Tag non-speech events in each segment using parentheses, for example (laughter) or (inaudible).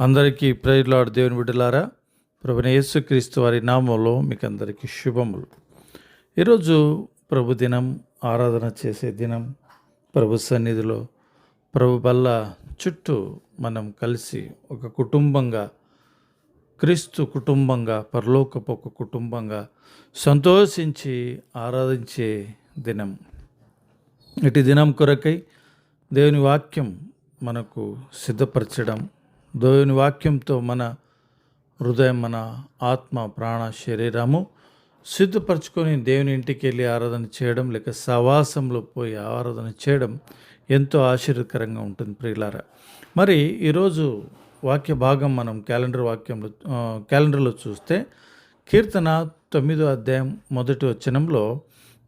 అందరికీ ప్రేర్లాడు దేవుని బిడ్డలారా ప్రభుని యేసుక్రీస్తు వారి నామంలో మీకు అందరికీ శుభములు. ఈరోజు ప్రభు దినం ఆరాధన చేసే దినం ప్రభు సన్నిధిలో ప్రభు బల్ల చుట్టూ మనం కలిసి ఒక కుటుంబంగా క్రీస్తు కుటుంబంగా పరలోకపు ఒక కుటుంబంగా సంతోషించి ఆరాధించే దినం. ఇటు దినం కొరకై దేవుని వాక్యం మనకు సిద్ధపరచడం దేవుని వాక్యంతో మన హృదయం మన ఆత్మ ప్రాణ శరీరము సిద్ధపరచుకొని దేవుని ఇంటికి వెళ్ళి ఆరాధన చేయడం లేక సవాసంలో పోయి ఆరాధన చేయడం ఎంతో ఆశ్చర్యకరంగా ఉంటుంది ప్రియులారా. మరి ఈరోజు వాక్య భాగం మనం క్యాలెండర్ వాక్యంలో క్యాలెండర్లో చూస్తే కీర్తన తొమ్మిదో అధ్యాయం మొదటి వచనంలో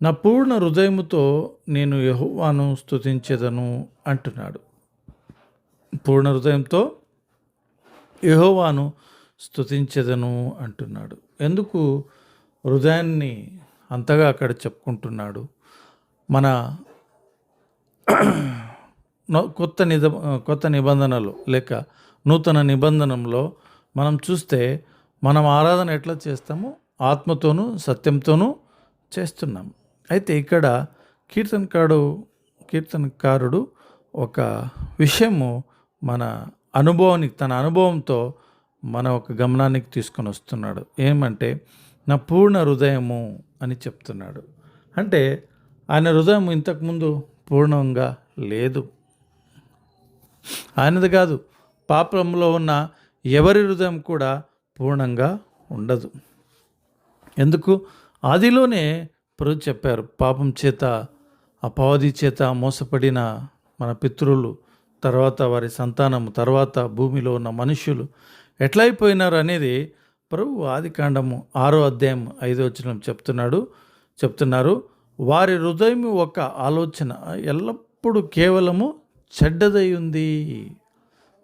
నా పూర్ణ హృదయముతో నేను యెహోవాను స్తుతించేదను అంటున్నాడు. పూర్ణ హృదయంతో యహోవాను స్తుతించెదను అంటున్నాడు. ఎందుకు? హృదయాన్ని అంతగా అక్కడ చెప్పుకుంటున్నాడు. మన కొత్త నిద కొత్త నిబంధనలు లేక నూతన నిబంధనలో మనం చూస్తే మనం ఆరాధన ఎట్లా చేస్తామో? ఆత్మతోనూ సత్యంతోనూ చేస్తున్నాం. అయితే ఇక్కడ కీర్తనకాడు కీర్తనకారుడు ఒక విషయము మన అనుభవానికి తన అనుభవంతో మన ఒక గమనానికి తీసుకొని వస్తున్నాడు. ఏమంటే నా పూర్ణ హృదయము అని చెప్తున్నాడు. అంటే ఆయన హృదయం ఇంతకుముందు పూర్ణంగా లేదు. ఆయనది కాదు పాపంలో ఉన్న ఎవరి హృదయం కూడా పూర్ణంగా ఉండదు. ఎందుకు? ఆదిలోనే ప్రభు చెప్పారు పాపం చేత అపవాది చేత మోసపడిన మన పితృలు తర్వాత వారి సంతానం తర్వాత భూమిలో ఉన్న మనుష్యులు ఎట్లయిపోయినారు అనేది ప్రభు ఆదికాండము ఆరో అధ్యాయం ఐదో వచనం చెప్తున్నాడు చెప్తున్నారు. వారి హృదయం ఒక ఆలోచన ఎల్లప్పుడూ కేవలము చెడ్డదై ఉంది.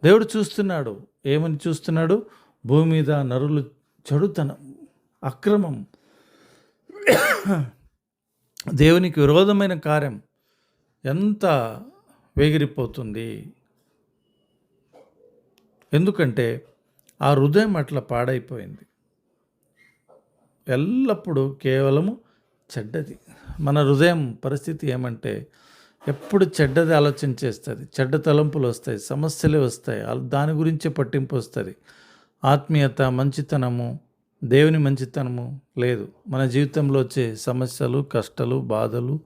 దేవుడు చూస్తున్నాడు. ఏమని చూస్తున్నాడు? భూమి మీద నరులు చెడుతనం అక్రమం. (coughs) దేవునికి విరోధమైన కార్యం. ఎంత వేగిరిపోతుంది. ఎందుకంటే ఆ హృదయం అట్లా పాడైపోయింది. ఎల్లప్పుడూ కేవలము చెడ్డది. మన హృదయం పరిస్థితి ఏమంటే ఎప్పుడు చెడ్డది ఆలోచన చేస్తుంది చెడ్డ తలంపులు వస్తాయి సమస్యలే వస్తాయి దాని గురించే పట్టింపు వస్తుంది. ఆత్మీయత మంచితనము దేవుని మంచితనము లేదు. మన జీవితంలో వచ్చే సమస్యలు కష్టాలు బాధలు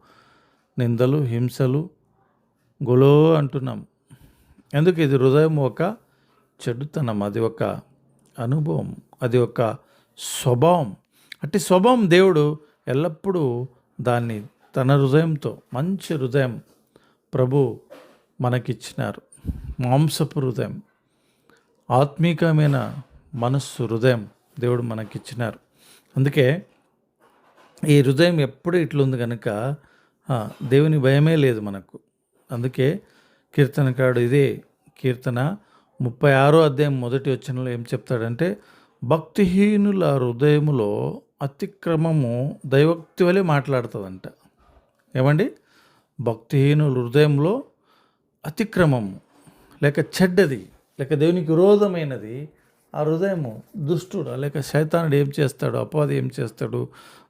నిందలు హింసలు గొలో అంటున్నాం. ఎందుకు ఇది హృదయం ఒక చెడుతనం అది ఒక అనుభవం అది ఒక స్వభావం. అట్టి స్వభావం దేవుడు ఎల్లప్పుడూ దాన్ని తన హృదయంతో మంచి హృదయం ప్రభు మనకిచ్చినారు. మాంసపు హృదయం ఆత్మీకమైన మనస్సు హృదయం దేవుడు మనకిచ్చినారు. అందుకే ఈ హృదయం ఎప్పుడు ఇట్లుంది కనుక దేవుని భయమే లేదు మనకు. అందుకే కీర్తనకాడు ఇదే కీర్తన. ముప్పై ఆరో అధ్యాయం మొదటి వచనంలో ఏం చెప్తాడంటే భక్తిహీనుల హృదయములో అతిక్రమము దైవక్తి వలె మాట్లాడుతుందంట. ఏమండి? భక్తిహీనుల హృదయంలో అతిక్రమము లేక చెడ్డది లేక దేవునికి విరోధమైనది ఆ హృదయము దుష్టుడు లేక శైతానుడు ఏం చేస్తాడు? అపవాది ఏం చేస్తాడు?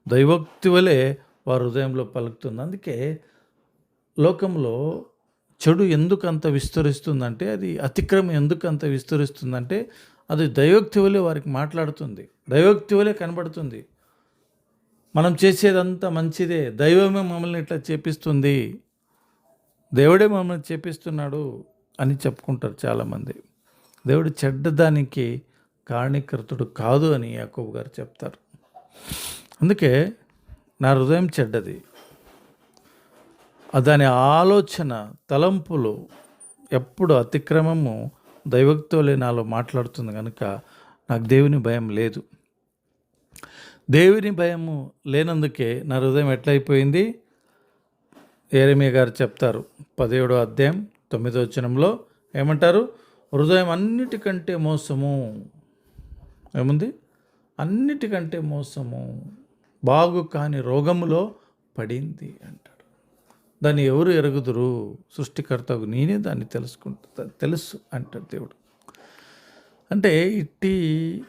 దైవక్తి వలె వారి హృదయంలో పలుకుతుంది. అందుకే లోకంలో చెడు ఎందుకు అంత విస్తరిస్తుందంటే అది అతిక్రమం ఎందుకు అంత విస్తరిస్తుందంటే అది దైవక్తి వలె వారికి మాట్లాడుతుంది. దైవక్తి వలె కనబడుతుంది. మనం చేసేదంతా మంచిదే. దైవమే మమ్మల్ని ఇట్లా చేపిస్తుంది. దేవుడే మమ్మల్ని చేపిస్తున్నాడు అని చెప్పుకుంటారు చాలామంది. దేవుడు చెడ్డదానికి కారణీకృతుడు కాదు అని యాకోబు గారు చెప్తారు. అందుకే నా హృదయం చెడ్డది. దాని ఆలోచన తలంపులు ఎప్పుడు అతిక్రమము దైవక్తులే నాలో మాట్లాడుతుంది కనుక నాకు దేవుని భయం లేదు. దేవుని భయము లేనందుకే నా హృదయం ఎట్లయిపోయింది? ఏరమియ గారు చెప్తారు పదిహేడో అధ్యాయం తొమ్మిదో వచనంలో ఏమంటారు? హృదయం అన్నిటికంటే మోసము. ఏముంది? అన్నిటికంటే మోసము. బాగు కాని రోగములో పడింది అంట దాన్ని ఎవరు ఎరుగుదురు? సృష్టికర్తకు నేనే దాన్ని తెలుసుకుంటా తెలుసు అంటాడు దేవుడు. అంటే ఇట్టి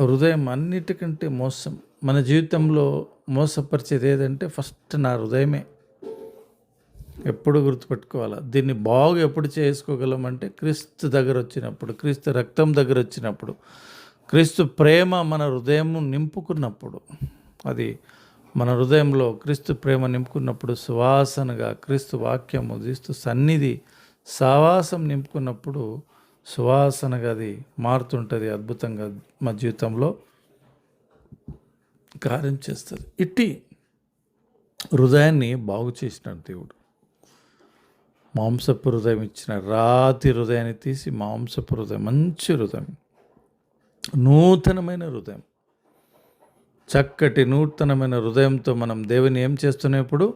హృదయం అన్నిటికంటే మోసం మన జీవితంలో మోసపరిచేది ఏదంటే ఫస్ట్ నా హృదయమే. ఎప్పుడు గుర్తుపెట్టుకోవాలా? దీన్ని బాగా ఎప్పుడు చేసుకోగలం అంటే క్రీస్తు దగ్గర వచ్చినప్పుడు క్రీస్తు రక్తం దగ్గర వచ్చినప్పుడు క్రీస్తు ప్రేమ మన హృదయం నింపుకున్నప్పుడు. అది మన హృదయంలో క్రీస్తు ప్రేమ నింపుకున్నప్పుడు సువాసనగా క్రీస్తు వాక్యము క్రీస్తు సన్నిధి సావాసం నింపుకున్నప్పుడు సువాసనగా అది మారుతుంటుంది అద్భుతంగా మా జీవితంలో కార్యం చేస్తుంది. ఇట్టి హృదయాన్ని బాగు చేసినాడు దేవుడు. మాంసపు హృదయం ఇచ్చిన రాతి హృదయాన్ని తీసి మాంసపు హృదయం మంచి హృదయం నూతనమైన హృదయం. చక్కటి నూతనమైన హృదయంతో మనం దేవుని ఏం చేస్తున్నప్పుడు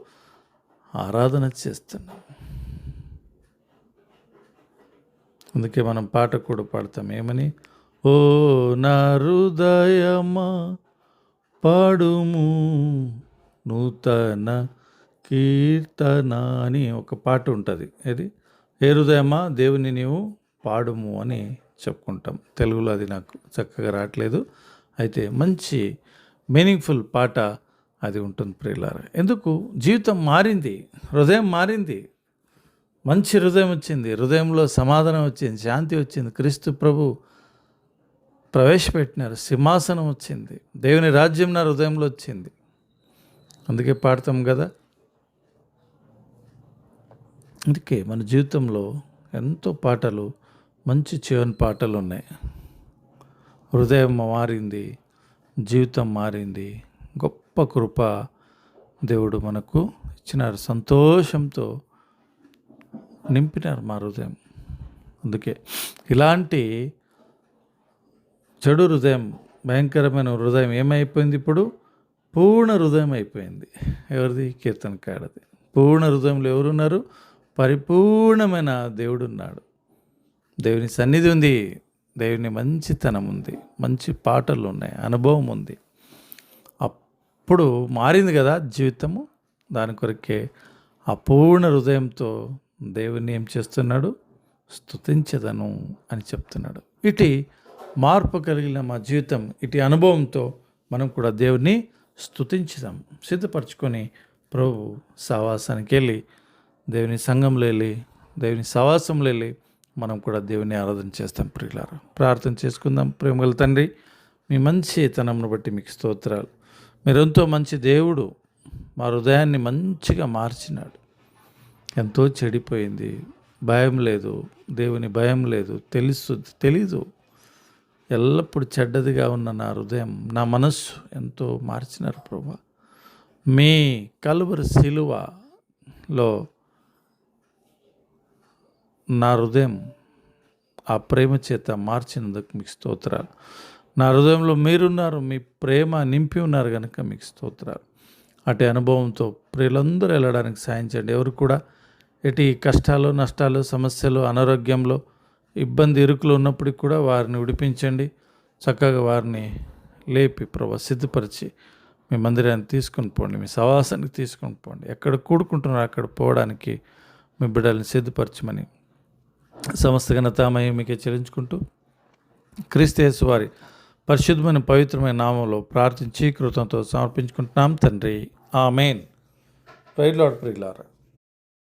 ఆరాధన చేస్తున్నాం. అందుకే మనం పాట కూడా పాడతాం. ఏమని? ఓ నా హృదయమా పాడుము నూతన కీర్తన అని ఒక పాట ఉంటుంది. ఏది? ఏ హృదయమా దేవుని నీవు పాడుము అని చెప్పుకుంటాం. తెలుగులో అది నాకు చక్కగా రావట్లేదు. అయితే మంచి మీనింగ్ఫుల్ పాట అది ఉంటుంది ప్రియులారా. ఎందుకు? జీవితం మారింది హృదయం మారింది. మంచి హృదయం వచ్చింది హృదయంలో సమాధానం వచ్చింది శాంతి వచ్చింది. క్రీస్తు ప్రభు ప్రవేశపెట్టినారు సింహాసనం వచ్చింది దేవుని రాజ్యం నా హృదయంలో వచ్చింది. అందుకే పాడతాం కదా. అందుకే మన జీవితంలో ఎంతో పాటలు మంచి చివరి పాటలు ఉన్నాయి. హృదయం మారింది జీవితం మారింది. గొప్ప కృప దేవుడు మనకు ఇచ్చినారు. సంతోషంతో నింపినారు మా హృదయం. అందుకే ఇలాంటి చెడు హృదయం భయంకరమైన హృదయం ఏమైపోయింది ఇప్పుడు? పూర్ణ హృదయం అయిపోయింది. ఎవరిది? కీర్తన కాడది. పూర్ణ హృదయంలో ఎవరున్నారు? పరిపూర్ణమైన దేవుడు ఉన్నాడు. దేవుని సన్నిధి ఉంది. దేవుని మంచితనం ఉంది మంచి పాటలు ఉన్నాయి అనుభవం ఉంది. అప్పుడు మారింది కదా జీవితము. దాని కొరకే అపూర్ణ హృదయంతో దేవుని ఏం చేస్తున్నాడు? స్థుతించదను అని చెప్తున్నాడు. ఇటు మార్పు కలిగిన మా జీవితం ఇటు అనుభవంతో మనం కూడా దేవుని స్తుతించుదాం. సిద్ధపరచుకొని ప్రభు సావాసానికి వెళ్ళి దేవుని సంఘంలో వెళ్ళి దేవుని సహవాసంలో వెళ్ళి మనం కూడా దేవుని ఆరాధన చేస్తాం ప్రియులారా. ప్రార్థన చేసుకుందాం. ప్రేమగల తండ్రి మీ మంచి తనంను బట్టి మీకు స్తోత్రాలు. మీరెంతో మంచి దేవుడు మా హృదయాన్ని మంచిగా మార్చినాడు. ఎంతో చెడిపోయింది. భయం లేదు. దేవుని భయం లేదు. తెలుసు తెలీదు. ఎల్లప్పుడూ చెడ్డదిగా ఉన్న నా హృదయం నా మనస్సు ఎంతో మార్చినారు ప్రభా. మీ కలువరి శిలువలో నా హృదయం ఆ ప్రేమ చేత మార్చినందుకు మీకు స్తోత్రాలు. నా హృదయంలో మీరున్నారు మీ ప్రేమ నింపి ఉన్నారు కనుక మీకు స్తోత్రాలు. అటు అనుభవంతో ప్రియులందరూ వెళ్ళడానికి సాయం చేయండి. ఎవరు కూడా ఎటు కష్టాలు నష్టాలు సమస్యలు అనారోగ్యంలో ఇబ్బంది ఇరుకులు ఉన్నప్పటికి కూడా వారిని విడిపించండి. చక్కగా వారిని లేపి ప్రభా సిద్ధపరిచి మీ మందిరాన్ని తీసుకుని పోండి మీ సవాసానికి తీసుకుని పోండి. ఎక్కడ కూడుకుంటున్నారో అక్కడ పోవడానికి మీ బిడ్డల్ని సిద్ధపరచమని సమస్త ఘనతామయ్య మీకు చెల్లించుకుంటూ క్రీస్తేసు వారి పరిశుద్ధమైన పవిత్రమైన నామంలో ప్రార్థించి కృతంతో సమర్పించుకుంటున్నాం. తండ్రి ఆ మెయిన్ ప్రైడ్ లాడ్ ప్రియులారా